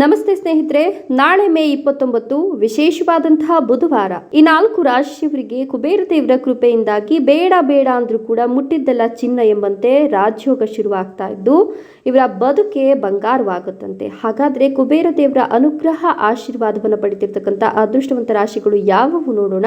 ನಮಸ್ತೆ ಸ್ನೇಹಿತರೆ, ನಾಳೆ ಮೇ ಇಪ್ಪತ್ತೊಂಬತ್ತು, ವಿಶೇಷವಾದಂತಹ ಬುಧವಾರ. ಈ ನಾಲ್ಕು ರಾಶಿಯವರಿಗೆ ಕುಬೇರ ದೇವರ ಕೃಪೆಯಿಂದಾಗಿ ಬೇಡ ಬೇಡ ಅಂದ್ರೂ ಕೂಡ ಮುಟ್ಟಿದ್ದೆಲ್ಲ ಚಿನ್ನ ಎಂಬಂತೆ ರಾಜ್ಯೋಗ ಶುರುವಾಗ್ತಾ ಇದ್ದು, ಇವರ ಬದುಕೆ ಬಂಗಾರವಾಗುತ್ತಂತೆ. ಹಾಗಾದ್ರೆ ಕುಬೇರ ದೇವರ ಅನುಗ್ರಹ, ಆಶೀರ್ವಾದವನ್ನು ಪಡೆದಿರ್ತಕ್ಕಂಥ ಅದೃಷ್ಟವಂತ ರಾಶಿಗಳು ಯಾವುವು ನೋಡೋಣ.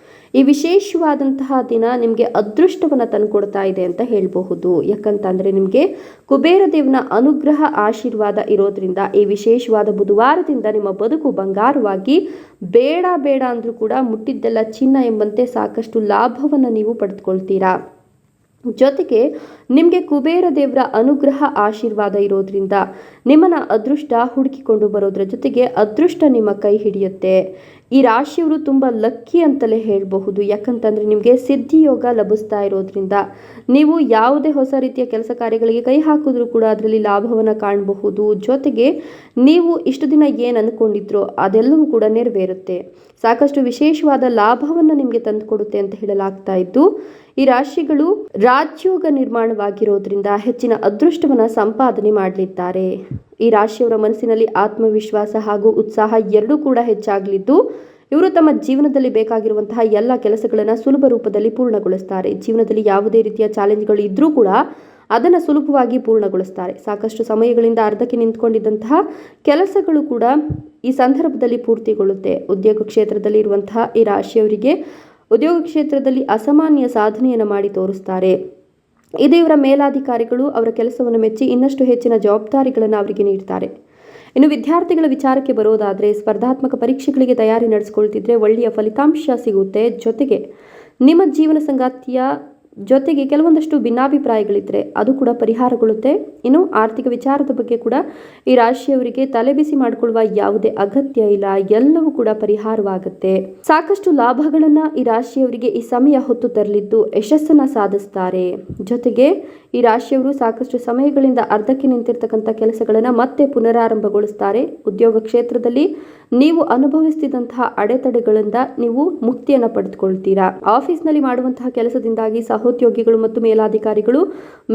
ಈ ವಿಶೇಷವಾದಂತಹ ದಿನ ನಿಮಗೆ ಅದೃಷ್ಟವನ್ನು ತಂದುಕೊಡ್ತಾ ಇದೆ ಅಂತ ಹೇಳಬಹುದು. ಯಾಕಂತಂದರೆ ನಿಮಗೆ ಕುಬೇರ ದೇವನ ಅನುಗ್ರಹ, ಆಶೀರ್ವಾದ ಇರೋದ್ರಿಂದ ಈ ವಿಶೇಷವಾದ ಬುಧವಾರದಿಂದ ನಿಮ್ಮ ಬದುಕು ಬಂಗಾರವಾಗಿ ಬೇಡ ಬೇಡ ಅಂದರೂ ಕೂಡ ಮುಟ್ಟಿದ್ದೆಲ್ಲ ಚಿನ್ನ ಎಂಬಂತೆ ಸಾಕಷ್ಟು ಲಾಭವನ್ನು ನೀವು ಪಡೆದುಕೊಳ್ತೀರಾ ಜೊತೆಗೆ ನಿಮಗೆ ಕುಬೇರ ದೇವರ ಅನುಗ್ರಹ ಆಶೀರ್ವಾದ ಇರೋದ್ರಿಂದ ನಿಮ್ಮನ್ನ ಅದೃಷ್ಟ ಹುಡುಕಿಕೊಂಡು ಬರೋದ್ರ ಜೊತೆಗೆ ಅದೃಷ್ಟ ನಿಮ್ಮ ಕೈ ಹಿಡಿಯುತ್ತೆ. ಈ ರಾಶಿಯವರು ತುಂಬ ಲಕ್ಕಿ ಅಂತಲೇ ಹೇಳಬಹುದು. ಯಾಕಂತಂದರೆ ನಿಮಗೆ ಸಿದ್ಧಿಯೋಗ ಲಭಿಸ್ತಾ ಇರೋದ್ರಿಂದ ನೀವು ಯಾವುದೇ ಹೊಸ ರೀತಿಯ ಕೆಲಸ ಕಾರ್ಯಗಳಿಗೆ ಕೈ ಹಾಕಿದ್ರೂ ಕೂಡ ಅದರಲ್ಲಿ ಲಾಭವನ್ನು ಕಾಣಬಹುದು. ಜೊತೆಗೆ ನೀವು ಇಷ್ಟು ದಿನ ಏನು ಅಂದ್ಕೊಂಡಿದ್ರೋ ಅದೆಲ್ಲವೂ ಕೂಡ ನೆರವೇರುತ್ತೆ. ಸಾಕಷ್ಟು ವಿಶೇಷವಾದ ಲಾಭವನ್ನು ನಿಮಗೆ ತಂದುಕೊಡುತ್ತೆ ಅಂತ ಹೇಳಲಾಗ್ತಾ ಇದ್ದು ಈ ರಾಶಿಗಳು ರಾಜ್ಯೋಗ ನಿರ್ಮಾಣವಾಗಿರೋದ್ರಿಂದ ಹೆಚ್ಚಿನ ಅದೃಷ್ಟವನ್ನು ಸಂಪಾದನೆ ಮಾಡಲಿದ್ದಾರೆ. ಈ ರಾಶಿಯವರ ಮನಸ್ಸಿನಲ್ಲಿ ಆತ್ಮವಿಶ್ವಾಸ ಹಾಗೂ ಉತ್ಸಾಹ ಎರಡೂ ಕೂಡ ಹೆಚ್ಚಾಗಲಿದ್ದು, ಇವರು ತಮ್ಮ ಜೀವನದಲ್ಲಿ ಬೇಕಾಗಿರುವಂತಹ ಎಲ್ಲ ಕೆಲಸಗಳನ್ನು ಸುಲಭ ರೂಪದಲ್ಲಿ ಪೂರ್ಣಗೊಳಿಸ್ತಾರೆ. ಜೀವನದಲ್ಲಿ ಯಾವುದೇ ರೀತಿಯ ಚಾಲೆಂಜ್ಗಳು ಇದ್ದರೂ ಕೂಡ ಅದನ್ನು ಸುಲಭವಾಗಿ ಪೂರ್ಣಗೊಳಿಸ್ತಾರೆ. ಸಾಕಷ್ಟು ಸಮಯಗಳಿಂದ ಅರ್ಧಕ್ಕೆ ನಿಂತ್ಕೊಂಡಿದ್ದಂತಹ ಕೆಲಸಗಳು ಕೂಡ ಈ ಸಂದರ್ಭದಲ್ಲಿ ಪೂರ್ತಿಗೊಳ್ಳುತ್ತೆ. ಉದ್ಯೋಗ ಕ್ಷೇತ್ರದಲ್ಲಿ ಇರುವಂತಹ ಈ ರಾಶಿಯವರಿಗೆ ಉದ್ಯೋಗ ಕ್ಷೇತ್ರದಲ್ಲಿ ಅಸಾಮಾನ್ಯ ಸಾಧನೆಯನ್ನು ಮಾಡಿ ತೋರಿಸ್ತಾರೆ. ಇದು ಇವರ ಮೇಲಾಧಿಕಾರಿಗಳು ಅವರ ಕೆಲಸವನ್ನು ಮೆಚ್ಚಿ ಇನ್ನಷ್ಟು ಹೆಚ್ಚಿನ ಜವಾಬ್ದಾರಿಗಳನ್ನು ಅವರಿಗೆ ನೀಡ್ತಾರೆ. ಇನ್ನು ವಿದ್ಯಾರ್ಥಿಗಳ ವಿಚಾರಕ್ಕೆ ಬರೋದಾದರೆ ಸ್ಪರ್ಧಾತ್ಮಕ ಪರೀಕ್ಷೆಗಳಿಗೆ ತಯಾರಿ ನಡೆಸ್ಕೊಳ್ತಿದ್ರೆ ಒಳ್ಳೆಯ ಫಲಿತಾಂಶ ಸಿಗುತ್ತೆ. ಜೊತೆಗೆ ನಿಮ್ಮ ಜೀವನ ಸಂಗಾತಿಯ ಜೊತೆಗೆ ಕೆಲವೊಂದಷ್ಟು ಭಿನ್ನಾಭಿಪ್ರಾಯಗಳಿದ್ದರೆ ಅದು ಕೂಡ ಪರಿಹಾರಗೊಳ್ಳುತ್ತೆ. ಇನ್ನು ಆರ್ಥಿಕ ವಿಚಾರದ ಬಗ್ಗೆ ಕೂಡ ಈ ರಾಶಿಯವರಿಗೆ ತಲೆಬಿಸಿ ಮಾಡಿಕೊಳ್ಳುವ ಯಾವುದೇ ಅಗತ್ಯ ಇಲ್ಲ. ಎಲ್ಲವೂ ಕೂಡ ಪರಿಹಾರವಾಗುತ್ತೆ. ಸಾಕಷ್ಟು ಲಾಭಗಳನ್ನು ಈ ರಾಶಿಯವರಿಗೆ ಈ ಸಮಯ ಹೊತ್ತು ತರಲಿದ್ದು ಯಶಸ್ಸನ್ನು ಸಾಧಿಸ್ತಾರೆ. ಜೊತೆಗೆ ಈ ರಾಶಿಯವರು ಸಾಕಷ್ಟು ಸಮಯಗಳಿಂದ ಅರ್ಧಕ್ಕೆ ನಿಂತಿರ್ತಕ್ಕಂಥ ಕೆಲಸಗಳನ್ನು ಮತ್ತೆ ಪುನರಾರಂಭಗೊಳಿಸ್ತಾರೆ. ಉದ್ಯೋಗ ಕ್ಷೇತ್ರದಲ್ಲಿ ನೀವು ಅನುಭವಿಸ್ತಿದ್ದಂತಹ ಅಡೆತಡೆಗಳಿಂದ ನೀವು ಮುಕ್ತಿಯನ್ನು ಪಡೆದುಕೊಳ್ತೀರಾ. ಆಫೀಸ್ನಲ್ಲಿ ಮಾಡುವಂತಹ ಕೆಲಸದಿಂದಾಗಿ ಸಹೋದ್ಯೋಗಿಗಳು ಮತ್ತು ಮೇಲಾಧಿಕಾರಿಗಳು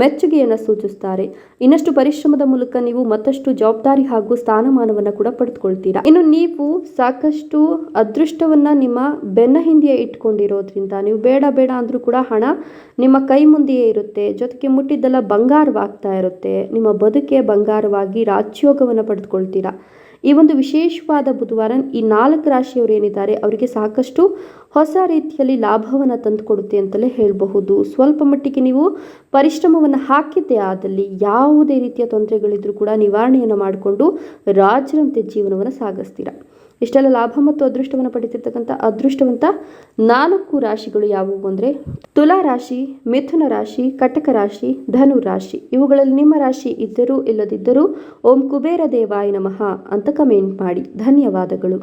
ಮೆಚ್ಚುಗೆಯನ್ನು ಸೂಚಿಸುತ್ತಾರೆ ಇನ್ನಷ್ಟು ಪರಿಶ್ರಮದ ಮೂಲಕ ನೀವು ಮತ್ತಷ್ಟು ಜವಾಬ್ದಾರಿ ಹಾಗೂ ಸ್ಥಾನಮಾನವನ್ನು ಕೂಡ ಪಡೆದುಕೊಳ್ತೀರಾ. ಇನ್ನು ನೀವು ಸಾಕಷ್ಟು ಅದೃಷ್ಟವನ್ನ ನಿಮ್ಮ ಬೆನ್ನ ಹಿಂದೆಯೇ ಇಟ್ಕೊಂಡಿರೋದ್ರಿಂದ ನೀವು ಬೇಡ ಬೇಡ ಅಂದ್ರೂ ಕೂಡ ಹಣ ನಿಮ್ಮ ಕೈ ಮುಂದೆಯೇ ಇರುತ್ತೆ. ಜೊತೆಗೆ ಮುಟ್ಟಿದ್ದೆಲ್ಲ ಬಂಗಾರವಾಗ್ತಾ ಇರುತ್ತೆ. ನಿಮ್ಮ ಬದುಕೆ ಬಂಗಾರವಾಗಿ ರಾಜ್ಯೋಗವನ್ನು ಪಡೆದುಕೊಳ್ತೀರಾ? ಈ ಒಂದು ವಿಶೇಷವಾದ ಬುಧವಾರ ಈ ನಾಲ್ಕು ರಾಶಿಯವರು ಏನಿದ್ದಾರೆ, ಅವರಿಗೆ ಸಾಕಷ್ಟು ಹೊಸ ರೀತಿಯಲ್ಲಿ ಲಾಭವನ್ನು ತಂದುಕೊಡುತ್ತೆ ಅಂತಲೇ ಹೇಳಬಹುದು. ಸ್ವಲ್ಪ ಮಟ್ಟಿಗೆ ನೀವು ಪರಿಶ್ರಮವನ್ನು ಹಾಕಿದ್ದೆ ಆದಲ್ಲಿ ಯಾವುದೇ ರೀತಿಯ ತೊಂದರೆಗಳಿದ್ರೂ ಕೂಡ ನಿವಾರಣೆಯನ್ನು ಮಾಡಿಕೊಂಡು ರಾಜರಂತೆ ಜೀವನವನ್ನು ಸಾಗಿಸ್ತೀರಾ? ಇಷ್ಟೆಲ್ಲ ಲಾಭ ಮತ್ತು ಅದೃಷ್ಟವನ್ನು ಪಡಿತಿರ್ತಕ್ಕಂಥ ಅದೃಷ್ಟವಂತ ನಾಲ್ಕು ರಾಶಿಗಳು ಯಾವುವು ಅಂದರೆ ತುಲಾ ರಾಶಿ, ಮಿಥುನ ರಾಶಿ, ಕಟಕ ರಾಶಿ, ಧನು ರಾಶಿ. ಇವುಗಳಲ್ಲಿ ನಿಮ್ಮ ರಾಶಿ ಇದ್ದರೂ ಇಲ್ಲದಿದ್ದರೂ ಓಂ ಕುಬೇರ ದೇವಾಯ ನಮಃ ಅಂತ ಕಮೆಂಟ್ ಮಾಡಿ. ಧನ್ಯವಾದಗಳು.